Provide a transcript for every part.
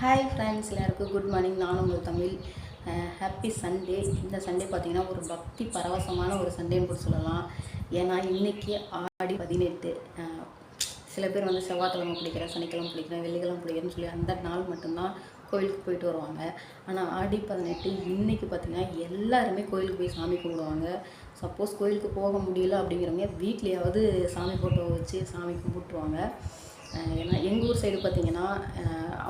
Hi friends எல்லாருக்கும் good morning நானும் உங்கள் தமிழ். ஹாப்பி சண்டே இந்த சண்டே பார்த்தீங்கன்னா ஒரு பக்தி பரவசமான ஒரு சண்டேன்னு கூட சொல்லலாம். ஏன்னா இன்னைக்கு ஆடி பதினெட்டு. சில பேர் வந்து செவ்வாய்க்கிழமை பிடிக்கிறேன் சனிக்கிழமை பிடிக்கிறேன் வெள்ளிக்கிழமை பிடிக்கிறேன்னு சொல்லி அந்த நாள் மட்டும்தான் கோயிலுக்கு போயிட்டு வருவாங்க. ஆனால் ஆடி பதினெட்டு இன்றைக்கி பார்த்தீங்கன்னா எல்லாருமே கோயிலுக்கு போய் சாமி கும்பிடுவாங்க. சப்போஸ் கோயிலுக்கு போக முடியல அப்படிங்கிறவங்க வீட்லேயாவது சாமி ஃபோட்டோ வச்சு சாமி கும்பிட்டுருவாங்க. ஏன்னா எங்கள் ஊர் சைடு பார்த்தீங்கன்னா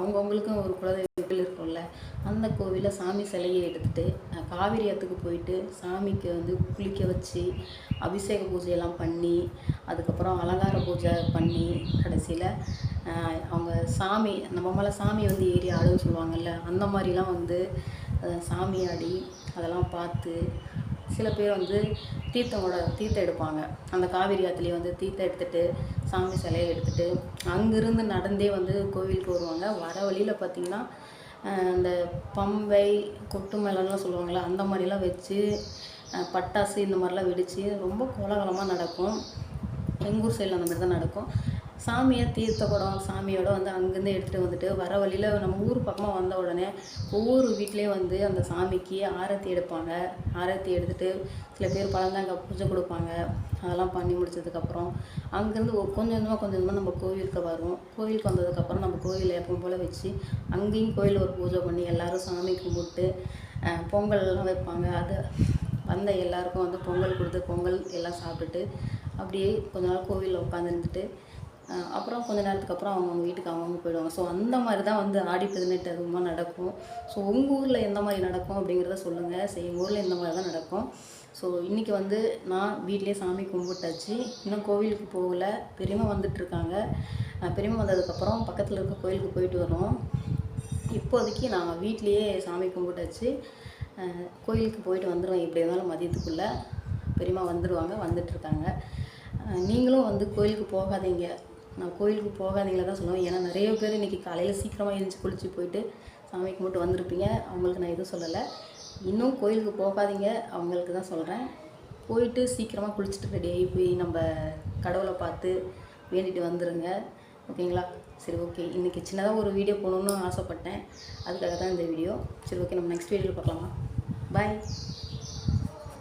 அவங்கவுங்களுக்கும் ஒரு குலதெய்வங்கள் இருக்கும்ல அந்த கோவிலில் சாமி சிலையை எடுத்துகிட்டு அஹ் காவிரி ஆற்றுக்கு போயிட்டு சாமிக்கு வந்து குளிக்க வச்சு அபிஷேக பூஜையெல்லாம் பண்ணி அதுக்கப்புறம் அலங்கார பூஜை பண்ணி கடைசியில் அவங்க சாமி நம்ம மேலே சாமி வந்து ஏறி ஆடுன்னு சொல்லுவாங்கல்ல அந்த மாதிரிலாம் வந்து சாமி ஆடி அதெல்லாம் பார்த்து சில பேர் வந்து தீர்த்தமோட தீர்த்தம் எடுப்பாங்க. அந்த காவிரி ஆற்றுலேயே வந்து தீர்த்தம் எடுத்துட்டு சாமி சிலையை எடுத்துட்டு அங்கேருந்து நடந்தே வந்து கோவிலுக்கு வருவாங்க. வர வழியில் பார்த்திங்கன்னா அந்த பம்பை கொட்டு மேளம்லாம் சொல்லுவாங்கள்ல அந்த மாதிரிலாம் வச்சு பட்டாசு இந்த மாதிரிலாம் வெடித்து ரொம்ப கோலாகலமாக நடக்கும். எங்கள் ஊர் சைடில் அந்த மாதிரி தான் நடக்கும். சாமியை தீர்த்த குடம் சாமியோட வந்து அங்கேருந்து எடுத்துகிட்டு வந்துட்டு வர வழியில் நம்ம ஊர் பக்கமாக வந்த உடனே ஒவ்வொரு வீட்லேயும் வந்து அந்த சாமிக்கு ஆரத்தி எடுப்பாங்க. ஆரத்தி எடுத்துகிட்டு சில பேர் பழந்தாங்க பூஜை கொடுப்பாங்க. அதெல்லாம் பண்ணி முடிச்சதுக்கப்புறம் அங்கேருந்து கொஞ்சம் கொஞ்சமாக கொஞ்சம் கொஞ்சமாக நம்ம கோவிலுக்கு வரும் கோவிலுக்கு வந்ததுக்கப்புறம் நம்ம கோவிலை எப்பவும் போல் வச்சு அங்கேயும் கோயில் ஒரு பூஜை பண்ணி எல்லோரும் சாமி கும்பிட்டு பொங்கல்லாம் வைப்பாங்க. அது வந்த எல்லாருக்கும் வந்து பொங்கல் கொடுத்து பொங்கல் எல்லாம் சாப்பிட்டுட்டு அப்படியே கொஞ்ச நாள் கோவிலில் உட்காந்துருந்துட்டு அப்புறம் கொஞ்ச நேரத்துக்கு அப்புறம் அவங்கவுங்க வீட்டுக்கு அவங்கவுங்க போயிடுவாங்க. ஸோ அந்த மாதிரி தான் வந்து ஆடி பதினெட்டு அதிகமாக நடக்கும். ஸோ உங்கள் ஊரில் எந்த மாதிரி நடக்கும் அப்படிங்கிறத சொல்லுங்கள் சரி எங்கள் ஊரில் இந்த மாதிரி தான் நடக்கும். ஸோ இன்றைக்கி வந்து நான் வீட்டிலே சாமி கும்பிட்டாச்சு. இன்னும் கோவிலுக்கு போகல. பெரியம்மா வந்துட்டுருக்காங்க பெரியம்மா வந்ததுக்கப்புறம் பக்கத்தில் இருக்க கோயிலுக்கு போயிட்டு வரோம். இப்போதைக்கு நான் வீட்லேயே சாமி கும்பிட்டாச்சு. கோயிலுக்கு போயிட்டு வந்துடுவேன் எப்படி இருந்தாலும் மதியத்துக்குள்ளே. பெரியம்மா வந்துடுவாங்க வந்துட்டுருக்காங்க நீங்களும் வந்து கோயிலுக்கு போகாதீங்க. நான் கோயிலுக்கு போகாதீங்களா தான் சொல்லுவேன். ஏன்னா நிறைய பேர் இன்றைக்கி காலையில் சீக்கிரமாக எழுந்து குளிச்சு போயிட்டு சாமி கும்பிட்டு வந்திருப்பீங்க. அவங்களுக்கு நான் எதுவும் சொல்லலை. இன்னும் கோயிலுக்கு போகாதீங்க. அவங்களுக்கு தான் சொல்கிறேன் போயிட்டு சீக்கிரமாக குளிச்சுட்டு ரெடியாகி போய் நம்ம கடவுளை பார்த்து வேண்டிட்டு வந்துடுங்க ஓகேங்களா? சரி ஓகே. இன்றைக்கி சின்னதாக ஒரு வீடியோ போகணுன்னு ஆசைப்பட்டேன். அதுக்காக தான் இந்த வீடியோ. சரி ஓகே. நம்ம நெக்ஸ்ட் வீடியோவில் பார்க்கலாமா? பாய்